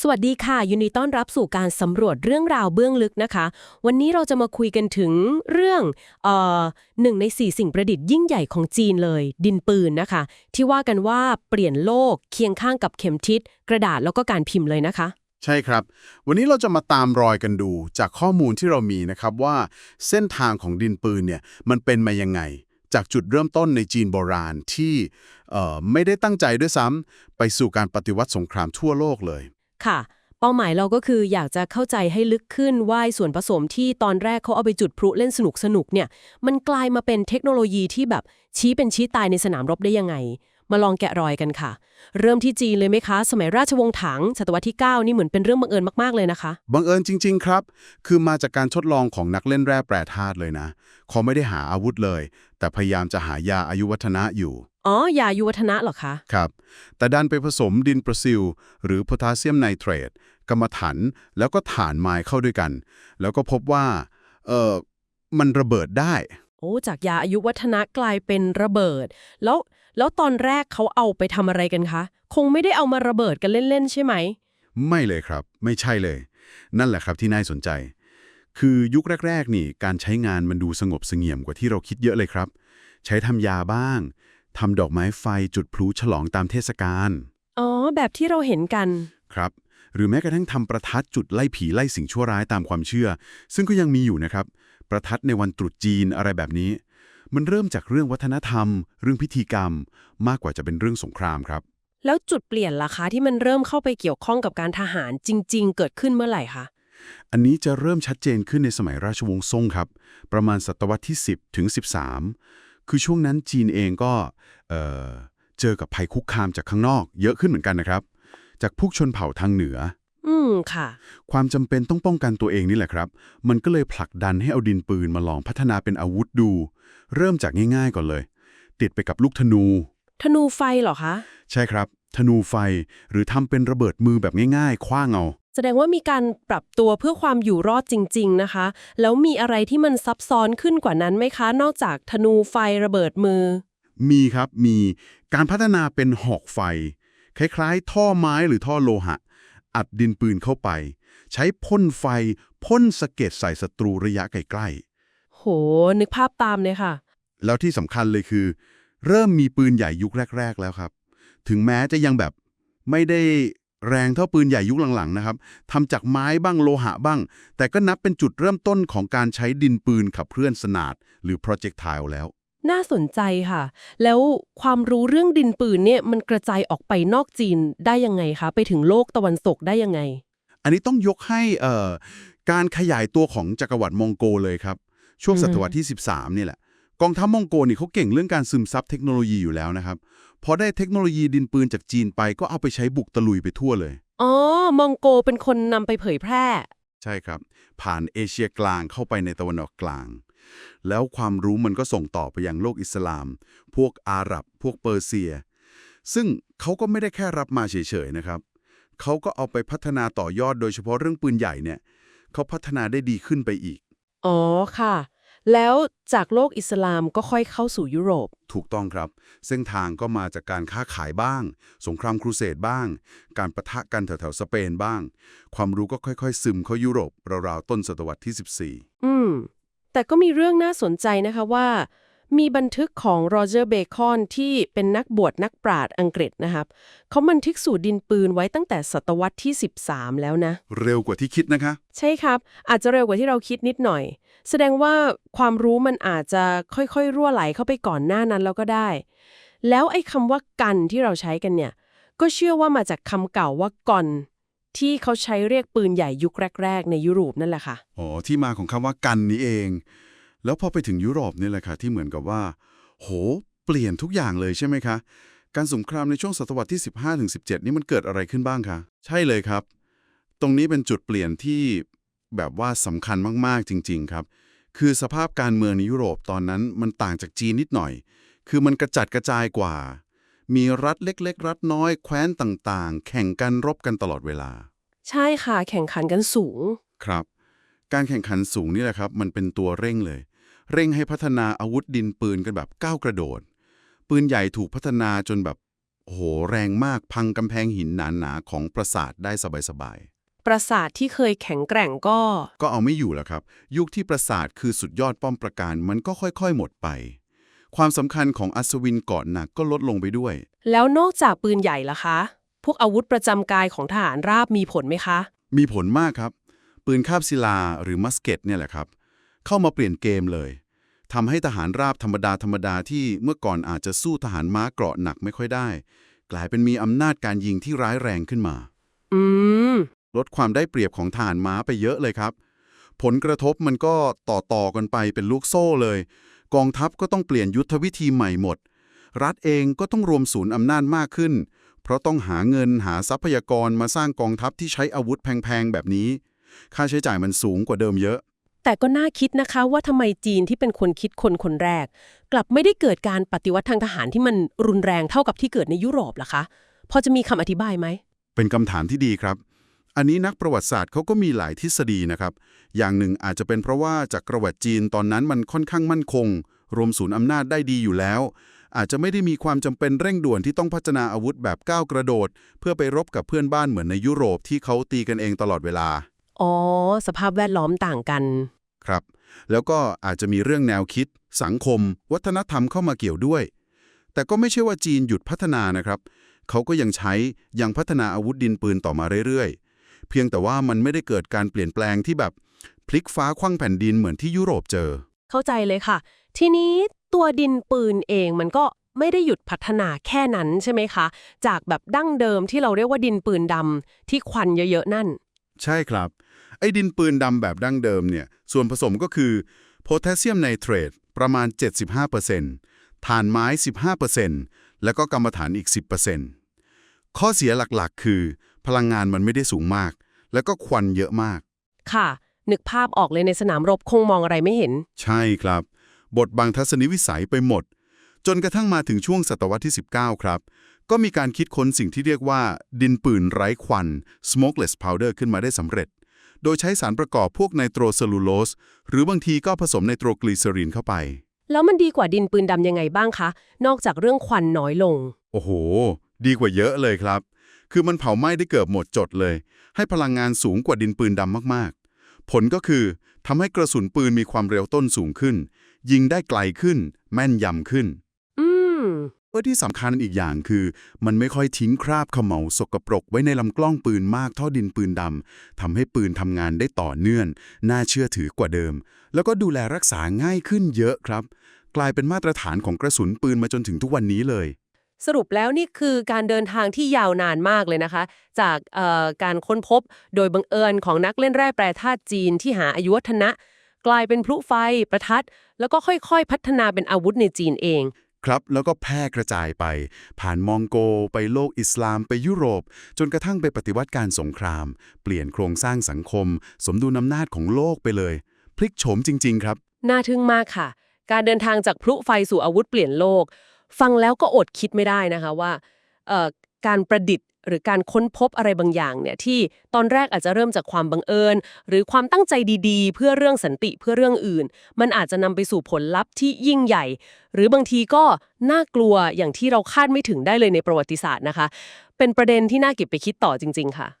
สวัสดีค่ะยินดีต้อนรับสู่การสำรวจเรื่องราวเบื้องลึกนะคะ วันนี้เราจะมาคุยกันถึงเรื่องเอ่อหนึ่งในสี่สิ่งประดิษฐ์ยิ่งใหญ่ของจีนเลย ดินปืนนะคะ ที่ว่ากันว่าเปลี่ยนโลกเคียงข้างกับเข็มทิศ กระดาษแล้วก็การพิมพ์เลยนะคะ ใช่ครับ วันนี้เราจะมาตามรอยกันดูจากข้อมูลที่เรามีนะครับว่าเส้นทางของดินปืนเนี่ยมันเป็นมายังไง จากจุดเริ่มต้นในจีนโบราณที่เอ่อไม่ได้ตั้งใจด้วยซ้ำไปสู่การปฏิวัติสงครามทั่วโลกเลย ค่ะ เป้าหมายเราก็คืออยากจะเข้าใจให้ลึกขึ้นว่าส่วนผสมที่ตอนแรกเขาเอาไปจุดพลุเล่นสนุกสนุกๆเนี่ย มันกลายมาเป็นเทคโนโลยีที่แบบชี้เป็นชี้ตายในสนามรบได้ยังไง มาลองแกะรอยกันค่ะ เริ่มที่จีนเลยไหมคะ สมัยราชวงศ์ถังศตวรรษที่ 9 นี่เหมือนเป็นเรื่องบังเอิญมากๆเลยนะคะ บังเอิญจริง ๆ ครับ คือมาจากการทดลองของนักเล่นแร่แปรธาตุเลยนะเขาไม่ได้หาอาวุธเลย แต่พยายามจะหายาอายุวัฒนะอยู่ อ๋อยายุวัฒนะเหรอคะ ครับ แต่ดันไปผสมดินประซิล หรือโพแทสเซียมไนเตรตกรรมถัน แล้วก็ถ่านไม้เข้าด้วยกัน แล้วก็พบว่า เออมันระเบิดได้ โอ้ จากยาอายุวัฒนะกลายเป็นระเบิด แล้ว แล้วตอนแรกเขาเอาไปทำอะไรกันคะ คงไม่ได้เอามาระเบิดกันเล่น ๆ ใช่ไหม ไม่เลยครับ ไม่ใช่เลย นั่นแหละครับที่น่าสนใจ คือยุคแรก ๆ นี่ การใช้งานมันดูสงบเสงี่ยมกว่าที่เราคิดเยอะเลยครับ ใช้ทำยาบ้าง ทำดอกไม้ไฟจุดพลุฉลองตามเทศกาล อ๋อ แบบที่เราเห็นกัน ครับ หรือแม้กระทั่งทำประทัดจุดไล่ผีไล่สิ่งชั่วร้ายตามความเชื่อ ซึ่งก็ยังมีอยู่นะครับ ประทัดในวันตรุษจีนอะไรแบบนี้ มันเริ่มจากเรื่องวัฒนธรรม เรื่องพิธีกรรม มากกว่าจะเป็นเรื่องสงครามครับ แล้วจุดเปลี่ยนล่ะคะที่มันเริ่มเข้าไปเกี่ยวข้องกับการทหารจริง ๆ เกิดขึ้นเมื่อไหร่คะอันนี้จะเริ่มชัดเจนขึ้นในสมัยราชวงศ์ซ่งครับ ประมาณศตวรรษที่ 10 ถึง 13 คือช่วงนั้นจีนเองก็เอ่อเจอกับภัยคุกคามจากข้างนอก เยอะขึ้นเหมือนกันนะครับ จากพวกชนเผ่าทางเหนือ อืมค่ะ ความจำเป็นต้องป้องกันตัวเองนี่แหละครับ มันก็เลยผลักดันให้เอาดินปืนมาลองพัฒนาเป็นอาวุธดู เริ่มจากง่าย ๆ ก่อนเลย ติดไปกับลูกธนู ธนูไฟเหรอคะ ใช่ครับ ธนูไฟหรือทำเป็นระเบิดมือแบบง่าย ๆ คว้างเอา แสดงว่ามีการปรับตัวเพื่อความอยู่รอดจริง ๆ นะคะ แล้วมีอะไรที่มันซับซ้อนขึ้นกว่านั้นไหมคะ นอกจากธนูไฟระเบิดมือ มีครับมีการพัฒนาเป็นหอกไฟ คล้ายๆ ท่อไม้หรือท่อโลหะ อัดดินปืนเข้าไป ใช้พ่นไฟพ่นสะเก็ดใส่ศัตรูระยะใกล้โห นึกภาพตามเลยค่ะๆแล้วที่สำคัญเลยคือ เริ่มมีปืนใหญ่ยุคแรก ๆ แล้วครับ ถึงแม้จะยังแบบไม่ได้ แรงเท่าปืนใหญ่ยุคหลังๆนะครับทำจากไม้บ้างโลหะบ้าง แต่ก็นับเป็นจุดเริ่มต้นของการใช้ดินปืนขับเคลื่อนสนาด หรือ projectile แล้ว น่าสนใจค่ะ แล้วความรู้เรื่องดินปืนเนี่ยมันกระจายออกไปนอกจีนได้ยังไงคะ ไปถึงโลกตะวันตกได้ยังไง อันนี้ต้องยกให้เอ่อการขยายตัวของจักรวรรดิมองโกเลยครับ ช่วงอืมศตวรรษที่ 13 นี่แหละ กองทัพมองโกนี่เขาเก่งเรื่องการซึมซับเทคโนโลยีอยู่แล้วนะครับ พอได้เทคโนโลยีดินปืนจากจีนไปก็เอาไปใช้บุกตะลุยไปทั่วเลย อ๋อ มองโกเป็นคนนำไปเผยแพร่ ใช่ครับ ผ่านเอเชียกลางเข้าไปในตะวันออกกลาง แล้วความรู้มันก็ส่งต่อไปยังโลกอิสลาม พวกอาหรับ พวกเปอร์เซีย ซึ่งเขาก็ไม่ได้แค่รับมาเฉยๆนะครับ เขาก็เอาไปพัฒนาต่อยอดโดยเฉพาะเรื่องปืนใหญ่เนี่ย เขาพัฒนาได้ดีขึ้นไปอีก อ๋อค่ะ แล้วจากโลกอิสลามก็ค่อยเข้าสู่ยุโรป ถูกต้องครับ เส้นทางก็มาจากการค้าขายบ้าง สงครามครูเสดบ้าง การประทะกันแถวๆสเปนบ้าง ความรู้ก็ค่อยๆ ซึมเข้ายุโรปราวๆต้นศตวรรษที่ 14 อืม แต่ก็มีเรื่องน่าสนใจนะคะว่า มีบันทึกของโรเจอร์เบคอนที่เป็นนักบวชนักปราชญ์อังกฤษนะครับ เขาบันทึกสูตรดินปืนไว้ตั้งแต่ศตวรรษที่ 13 แล้วนะ เร็วกว่าที่คิดนะคะ ใช่ครับ อาจจะเร็วกว่าที่เราคิดนิดหน่อย แสดงว่าความรู้มันอาจจะค่อยๆ รั่วไหลเข้าไปก่อนหน้านั้นแล้วก็ได้ แล้วไอ้คำว่ากันที่เราใช้กันเนี่ย ก็เชื่อว่ามาจากคำเก่าว่ากอนที่เขาใช้เรียกปืนใหญ่ยุคแรก ๆ ในยุโรปนั่นแหละค่ะ อ๋อ ที่มาของคำว่ากันนี้เอง แล้วพอไปถึงยุโรปนี่แหละค่ะที่เหมือนกับว่า โห เปลี่ยนทุกอย่างเลยใช่ไหมคะ การสงครามในช่วงศตวรรษที่ 15-17 นี่มันเกิดอะไรขึ้นบ้างคะใช่เลยครับ ตรงนี้เป็นจุดเปลี่ยนที่แบบว่าสำคัญมากๆจริง ๆ ครับ คือสภาพการเมืองในยุโรปตอนนั้นมันต่างจากจีนนิดหน่อย คือมันกระจัดกระจายกว่า มีรัฐเล็ก ๆ รัฐน้อย แคว้นต่างๆ แข่งกันรบกันตลอดเวลา ใช่ค่ะ แข่งขันกันสูง ครับ การแข่งขันสูงนี่แหละครับ มันเป็นตัวเร่งเลย เร่งให้พัฒนาอาวุธดินปืนกันแบบก้าวกระโดด ปืนใหญ่ถูกพัฒนาจนแบบโอ้โหแรงมากพังกำแพงหินหนาๆของปราสาทได้สบายปราสาทที่เคยแข็งแกร่งก็ๆก็เอาไม่อยู่แล้วครับ ยุคที่ปราสาทคือสุดยอดป้อมปราการมันก็ค่อยๆ หมดไป ความสำคัญของอัศวินเกาะหนักก็ลดลงไปด้วย แล้วนอกจากปืนใหญ่ล่ะคะ พวกอาวุธประจำกายของทหารราบมีผลไหมคะ มีผลมากครับ ปืนคาบศิลาหรือมัสเกตเนี่ยแหละครับ เข้ามาเปลี่ยนเกมเลย ทำให้ทหารราบธรรมดาธรรมดาที่เมื่อก่อนอาจจะสู้ทหารม้าเกราะหนักไม่ค่อยได้ กลายเป็นมีอำนาจการยิงที่ร้ายแรงขึ้นมา อืม ลดความได้เปรียบของทหารม้าไปเยอะเลยครับ ผลกระทบมันก็ต่อต่อๆกันไปเป็นลูกโซ่เลย กองทัพก็ต้องเปลี่ยนยุทธวิธีใหม่หมด รัฐเองก็ต้องรวมศูนย์อำนาจมากขึ้น เพราะต้องหาเงินหาทรัพยากรมาสร้างกองทัพที่ใช้อาวุธแพงๆแบบนี้ ค่าใช้จ่ายมันสูงกว่าเดิมเยอะ แต่ก็น่าคิดนะคะว่าทำไมจีนที่เป็นคนคิดคนคนแรก กลับไม่ได้เกิดการปฏิวัติทางทหารที่มันรุนแรงเท่ากับที่เกิดในยุโรปล่ะคะพอจะมีคำอธิบายไหม เป็นคำถามที่ดีครับ อันนี้นักประวัติศาสตร์เขาก็มีหลายทฤษฎีนะครับ อย่างหนึ่งอาจจะเป็นเพราะว่าจากประวัติจีนตอนนั้นมันค่อนข้างมั่นคง รวมศูนย์อำนาจได้ดีอยู่แล้ว อาจจะไม่ได้มีความจำเป็นเร่งด่วนที่ต้องพัฒนาอาวุธแบบก้าวกระโดด เพื่อไปรบกับเพื่อนบ้านเหมือนในยุโรปที่เขาตีกันเองตลอดเวลา อ๋อ สภาพแวดล้อมต่างกัน ครับ แล้วก็อาจจะมีเรื่องแนวคิด สังคม วัฒนธรรมเข้ามาเกี่ยวด้วย แต่ก็ไม่ใช่ว่าจีนหยุดพัฒนานะครับ เขาก็ยังใช้ยังพัฒนาอาวุธดินปืนต่อมาเรื่อยๆ เพียงแต่ว่ามันไม่ได้เกิดการเปลี่ยนแปลงที่แบบพลิกฟ้าคว้างแผ่นดินเหมือนที่ยุโรปเจอ เข้าใจเลยค่ะ ทีนี้ตัวดินปืนเองมันก็ไม่ได้หยุดพัฒนาแค่นั้นใช่ไหมคะ จากแบบดั้งเดิมที่เราเรียกว่าดินปืนดำที่ควันเยอะๆนั่น ใช่ครับ ไอ้ดินปืนดำแบบดั้งเดิมเนี่ย ส่วนผสมก็คือโพแทสเซียมไนเตรตประมาณ 75%ถ่านไม้ 15%แล้วก็กรรมฐานอีก 10%ข้อเสียหลักๆ คือ พลังงานมันไม่ได้สูงมาก แล้วก็ควันเยอะมาก ค่ะ นึกภาพออกเลยในสนามรบคงมองอะไรไม่เห็น ใช่ครับ บทบังทัศนวิสัยไปหมด จนกระทั่งมาถึงช่วงศตวรรษที่ 19 ครับ ก็มีการคิดค้นสิ่งที่เรียกว่า ดินปืนไร้ควัน smokeless powder ขึ้นมาได้สำเร็จ โดยใช้สารประกอบพวกไนโตรเซลลูโลสหรือบางทีก็ผสมไนโตรกลีเซอรีนเข้าไป แล้วมันดีกว่าดินปืนดำยังไงบ้างคะ นอกจากเรื่องควันน้อยลง โอ้โห ดีกว่าเยอะเลยครับ คือมันเผาไหม้ได้เกือบหมดจดเลย ให้พลังงานสูงกว่าดินปืนดำมากๆ ผลก็คือทำให้กระสุนปืนมีความเร็วต้นสูงขึ้น ยิงได้ไกลขึ้น แม่นยำขึ้นอืม เออที่สำคัญอีกอย่างคือ มันไม่ค่อยทิ้งคราบเขมเหลาสกปรกไว้ในลำกล้องปืนมากเท่าดินปืนดำทำให้ปืนทำงานได้ต่อเนื่องน่าเชื่อถือกว่าเดิม แล้วก็ดูแลรักษาง่ายขึ้นเยอะครับ กลายเป็นมาตรฐานของกระสุนปืนมาจนถึงทุกวันนี้เลย สรุปแล้วนี่คือการเดินทางที่ยาวนานมากเลยนะคะ จากการค้นพบโดยบังเอิญของนักเล่นแร่แปรธาตุจีนที่หาอายุวัฒนะ กลายเป็นพลุไฟ ประทัด แล้วก็ค่อยๆ พัฒนาเป็นอาวุธในจีนเอง ครับ แล้วก็แพร่กระจายไป ผ่านมองโก ไปโลกอิสลามไปยุโรป จนกระทั่งไปปฏิวัติการสงคราม เปลี่ยนโครงสร้างสังคม สมดุลอำนาจของโลกไปเลย พลิกโฉมจริง ๆ ครับ น่าทึ่งมากค่ะ การเดินทางจากพลุไฟสู่อาวุธเปลี่ยนโลก ฟังแล้วก็อดคิดไม่ได้นะคะว่าเอ่อการประดิษฐ์ หรือการค้นพบอะไรบางอย่างเนี่ยที่ตอนแรกอาจจะเริ่มจากความบังเอิญ หรือความตั้งใจดีๆ เพื่อเรื่องสันติเพื่อเรื่องอื่น มันอาจจะนำไปสู่ผลลัพธ์ที่ยิ่งใหญ่ หรือบางทีก็น่ากลัวอย่างที่เราคาดไม่ถึงได้เลยในประวัติศาสตร์นะคะ เป็นประเด็นที่น่าเก็บไปคิดต่อจริง ๆ ค่ะ